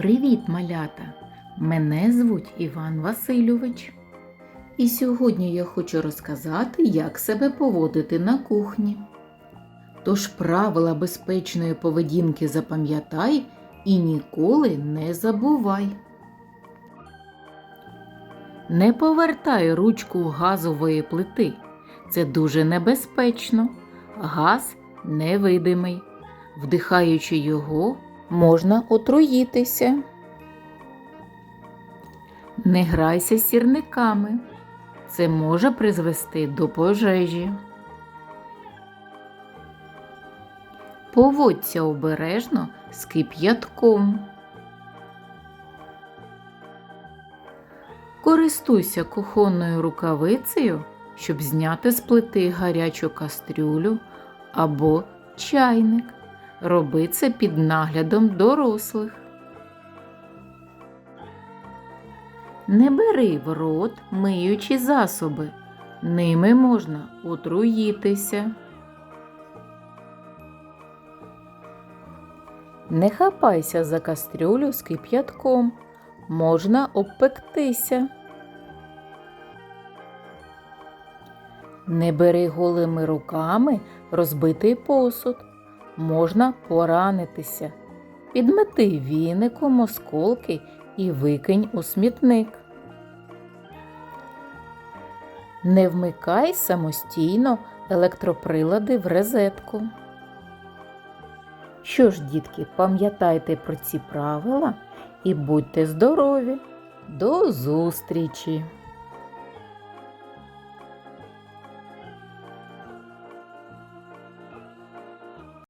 Привіт, малята! Мене звуть Іван Васильович. І сьогодні я хочу розказати, як себе поводити на кухні. Тож правила безпечної поведінки запам'ятай і ніколи не забувай. Не повертай ручку газової плити. Це дуже небезпечно. Газ невидимий. Вдихаючи його, можна отруїтися. Не грайся з сірниками. Це може призвести до пожежі. Поводься обережно з кип'ятком. Користуйся кухонною рукавицею, щоб зняти з плити гарячу кастрюлю або чайник. Роби це під наглядом дорослих. Не бери в рот миючі засоби. Ними можна отруїтися. Не хапайся за кастрюлю з кип'ятком. Можна обпектися. Не бери голими руками розбитий посуд. Можна поранитися. Підмети віником осколки і викинь у смітник. Не вмикай самостійно електроприлади в розетку. Що ж, дітки, пам'ятайте про ці правила і будьте здорові! До зустрічі!